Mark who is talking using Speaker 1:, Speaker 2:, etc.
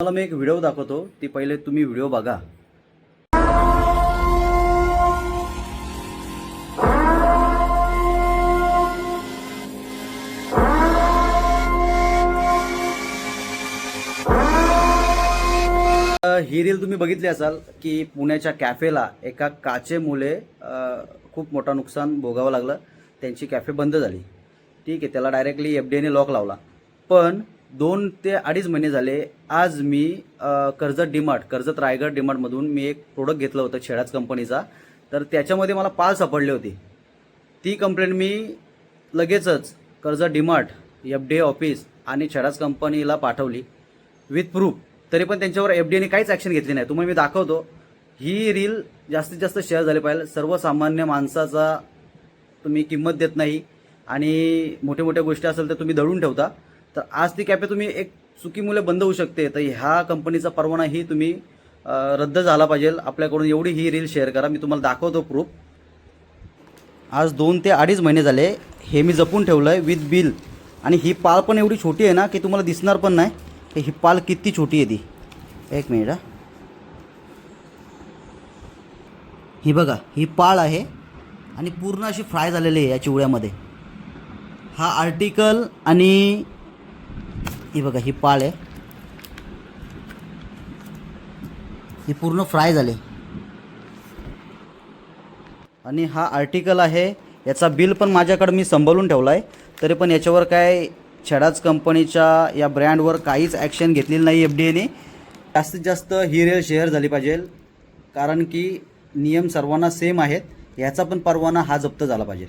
Speaker 1: तुम्हाला मी एक व्हिडिओ दाखवतो. ती पहिले तुम्ही व्हिडिओ बघा. ही रील तुम्ही बघितली असाल की पुण्याच्या कॅफेला एका काचेमुळे खूप मोठा नुकसान भोगावं लागलं. त्यांची कॅफे बंद झाली. ठीक आहे त्याला डायरेक्टली एफ डी एने लॉक लावला. पण दोन ते अडीच महिने झाले. आज मी कर्जत डिमार्ट कर्जत रायगड डीमार्टमधून मी एक प्रोडक्ट घेतलं होतं छेडाच कंपनीचा. तर त्याच्यामध्ये मला पाल सापडली होती. ती कंप्लेंट मी लगेचच Karjat DMart F D A office आणि छेडाच कंपनीला पाठवली. विथ प्रूफ तरी पण त्यांच्यावर एफ डी एने काहीच ॲक्शन घेतली नाही. तुम्हाला मी दाखवतो. ही रील जास्तीत जास्त शेअर झाली पाहिजे. सर्वसामान्य माणसाचा तुम्ही किंमत देत नाही. आणि मोठ्या मोठ्या गोष्टी असेल तर तुम्ही दळून ठेवता. तर आज ती कॅफे तुम्ही एक चुकीमुळे बंद होऊ शकते. तर ह्या कंपनीचा परवाना ही तुम्ही रद्द झाला पाहिजे. आपल्याकडून एवढी ही रील शेअर करा. मी तुम्हाला दाखवतो प्रूफ आज दोन ते अडीच महिने झाले. हे मी जपून ठेवलं आहे विथ बिल आणि ही पाल पण एवढी छोटी आहे ना की तुम्हाला दिसणार पण नाही. की ही पाल किती छोटी आहे ती. एक मिनिट हा. ही बघा ही पाळ आहे. आणि पूर्ण अशी फ्राय झालेली आहे या चिवड्यामध्ये. हा आर्टिकल आणि ही बघा ही पाळ आहे. ही पूर्ण फ्राय झाले. आणि हा आर्टिकल आहे याचा बिल पण माझ्याकडे मी संभाळून ठेवला आहे तरी पण याच्यावर काय छडाच कंपनीच्या या ब्रँडवर काहीच ॲक्शन घेतलेली नाही एफ डी एने जास्तीत जास्त ही रेल शेअर झाली पाहिजे. कारण की नियम सर्वांना सेम आहेत. याचा पण परवाना हा जप्त झाला पाहिजे.